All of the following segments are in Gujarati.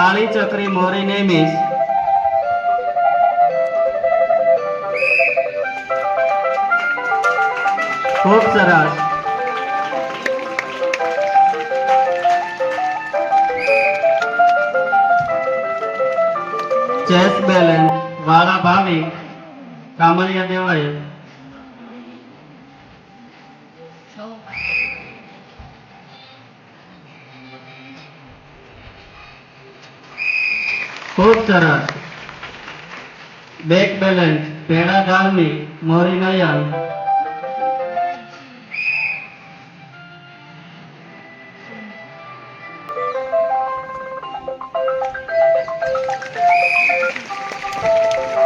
તાળી ચક્રી મોરી નેમીશ ખૂબ સરસ. ચેસ બેલેન્સ વાળા ભાવિક કામરિયા દેવાય ખૂબ સરસ બેક બેલેન્સ પેડા ગામની મોરી નયન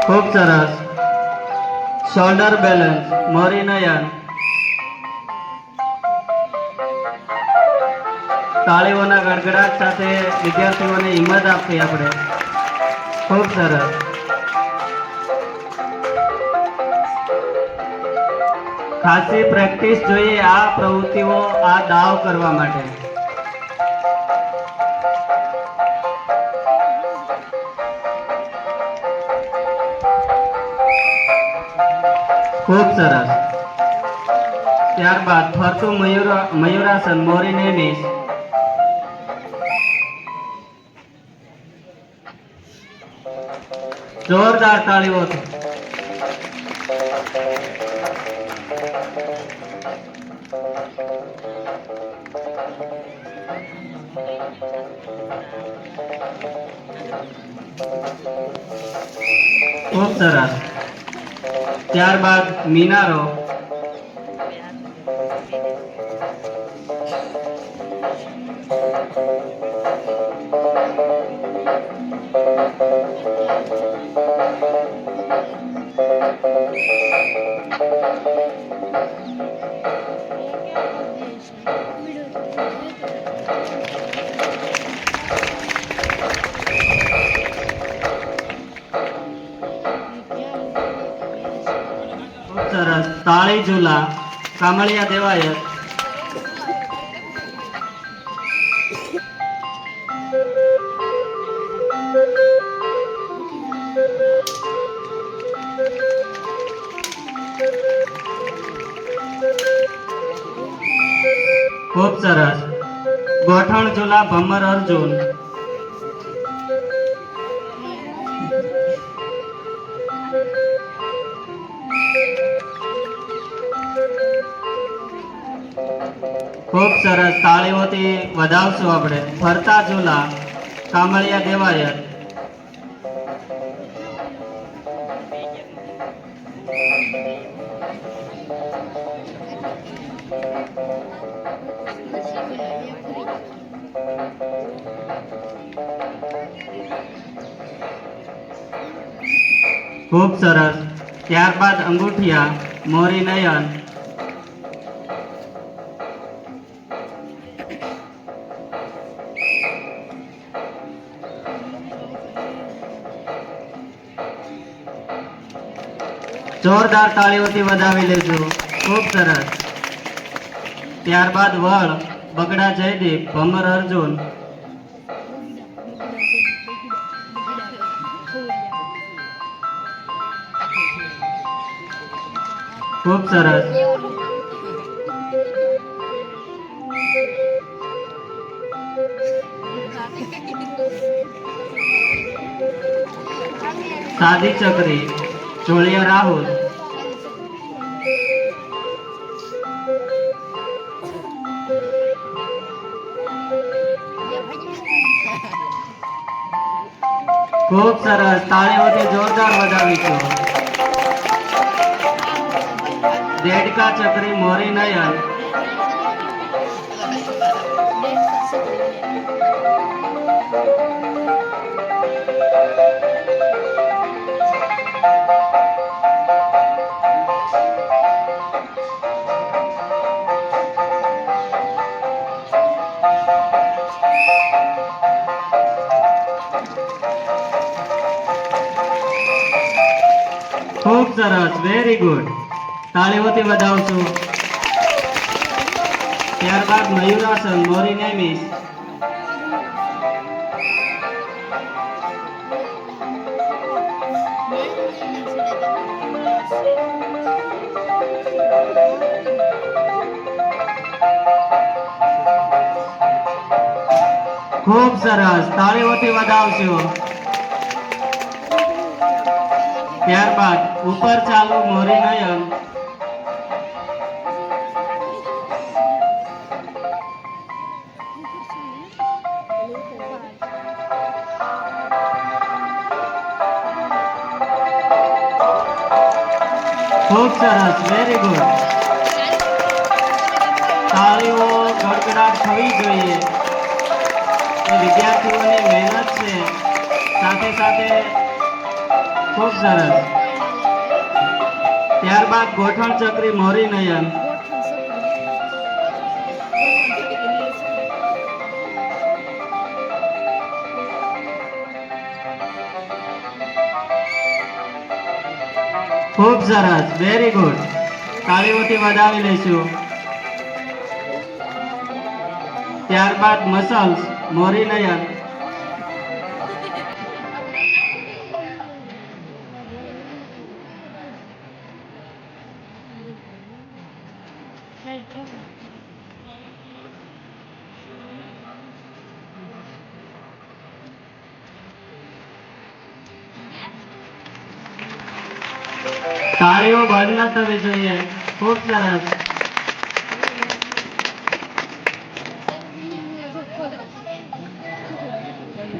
ખૂબ સરસ શોલ્ડર બેલેન્સ મોરી નયન તાળીઓના ગડગડાટ સાથે વિદ્યાર્થીઓને હિંમત આપવી આપણે. ખૂબ સરસ. ખાસી પ્રેક્ટિસ જોઈએ આ પ્રવૃત્તિઓ, આ દાવ કરવા માટે. ખૂબ સરસ. ત્યારબાદ ફરતું મયુરા મયુરાસન મોરી નેમીશ જોરદાર તાળીઓથી ખૂબ સરસ ત્યારબાદ મિનારો સરસ તાળી ઝૂલા કામળિયા દેવાયત ગોઠણ ભમર અર્જુન ખૂબ સરસ તાળીઓથી વધાવશું આપણે. ફરતા ઝૂલા. કામળિયા દેવાયત ખૂબ સરસ. ત્યારબાદ અંગૂઠિયા, મોરી નયન. જોરદાર તાળીઓથી વધાવી લેજો. ખૂબ સરસ. ત્યારબાદ વળ, બગડા જયદીપ ભમર અર્જુન. ખૂબ સરસ સાદી ચક્રી ચોળિયા રાહુલ ખૂબ સરસ તાળીઓથી જોરદાર વધાવીશું દેડકા ચકરી મોરી નયન ખૂબ સરસ વેરી ગુડ તાળીઓથી વધાવું છું. ત્યારબાદ મયુરાસન મોરી નેમિસ. ખૂબ સરસ. તાળીઓથી વધાવશો ત્યારબાદ ઉપર ચાલુ મોરી નયન. ખૂબ સરસ વેરી ગુડ તાળીઓ ગડગડાટ થવી જોઈએ. વિદ્યાર્થીઓની મહેનત છે. સાથે સાથે ખૂબ સરસ. ત્યારબાદ ગોઠણ ચક્રી મોરી નયન ખૂબ સરસ વેરી ગુડ કાળીઓથી વધાવી લઈશું. ત્યારબાદ મસલ્સ મોરી નયન. તાળીઓ બંધ ન થવી જોઈએ. ખૂબ સરસ.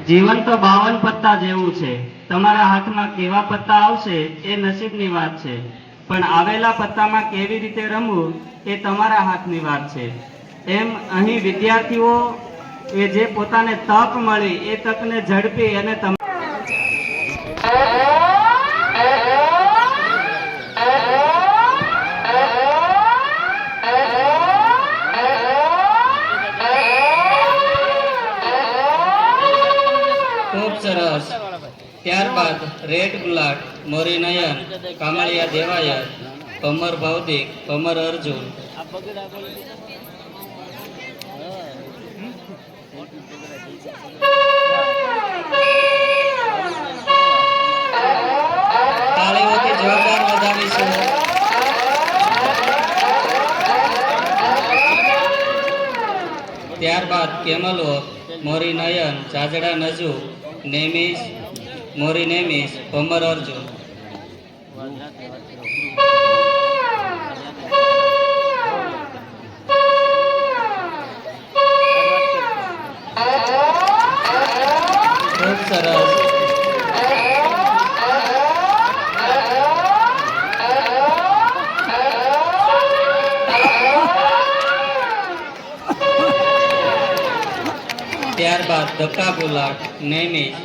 જીવન તો બાવન પત્તા જેવું છે. તમારા હાથમાં કેવા પત્તા આવશે એ નસીબની વાત છે. પણ આવેલા પત્તામાં કેવી રીતે રમવું એ તમારા હાથની વાત છે. એમ અહીં વિદ્યાર્થીઓ એ જે પોતાને તક મળી એ તકને ઝડપી અને ખૂબ સરસ. ત્યારબાદ રેડ ગુલાટ, મોરી નયન, કામળિયા દેવાયર કમર ભૌતિક કમર અર્જુન. તાળીઓથી જોરદાર વધાવીશું ત્યારબાદ કેમલ, મોરી નયન ચાજડા નજુ નેમિસ મોરી નેમિસ ભમર અર્જુન સરસ ત્યારબાદ ધક્કા ગુલાટ નૈમિષ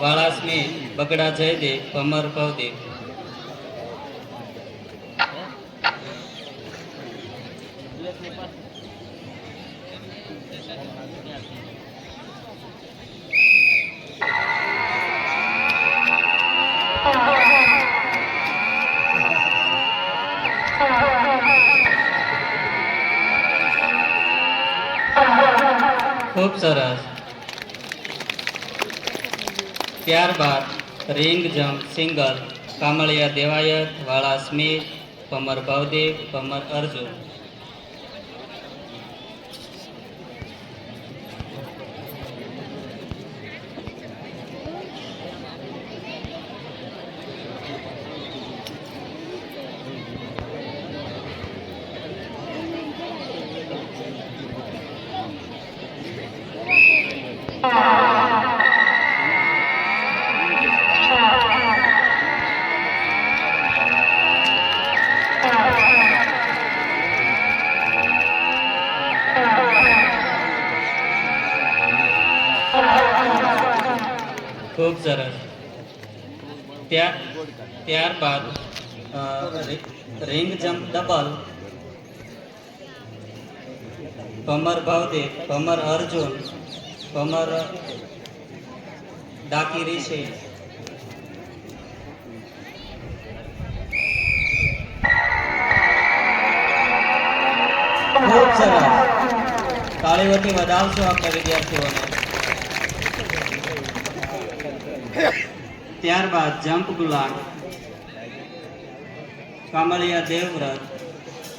વાળાસ્મી બગડા જયદેવ ભમર ભવદેવ ખૂબ સરસ. ત્યારબાદ ring jump single Kamaliya Devayat Vala Smit Kamar ભવદેવ કમર અર્જુન. સરસ ત્યાર, ત્યારબાદ રિંગ જમ્પ ડબલ ભમર ભવદેવ ભમર અર્જુન, ભમર ડાકી ઋષિ. ખૂબ સરસ. તાળીઓથી વધાવશો આપણા વિદ્યાર્થીઓને. ત્યારબાદ જમ્પ ગુલામ કામળિયા દેવવ્રત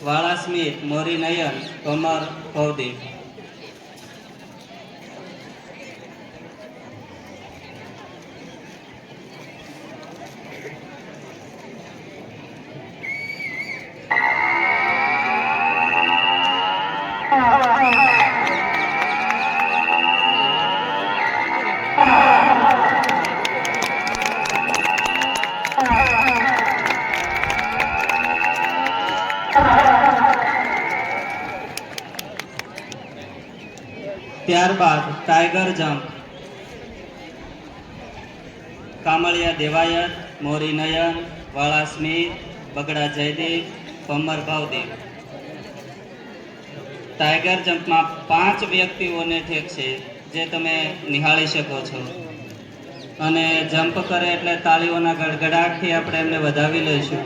વાળા સ્મિત મોરી નયન કમર ભવદેવ ત્યારબાદ ટાઈગર જમ્પ કામળિયા દેવાયત, મોરી નયન, વાળા સ્મિત, બગડા જયદેવ પમર ભાવદેવ. ટાઈગર જમ્પમાં પાંચ વ્યક્તિઓને ઠેક છે, જે તમે નિહાળી શકો છો. અને જમ્પ કરે એટલે તાળીઓના ગડગડાટથી આપણે એમને વધાવી લઈશું.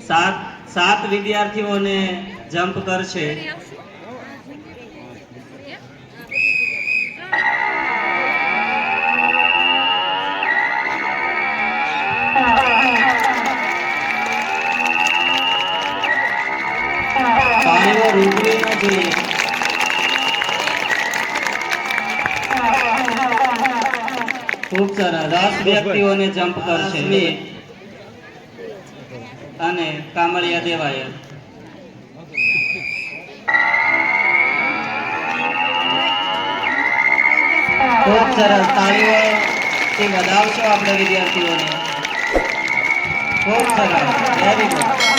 સાત સાત વિદ્યાર્થીઓને જમ્પ કરશે. ખૂબ સરસ દસ વ્યક્તિઓને જમ્પ કરશે. અને કામળિયા દેવાય. ખૂબ સરસ તાળીઓથી વધાવશો આપણે વિદ્યાર્થીઓને. ખૂબ સરસ વેરી ગુડ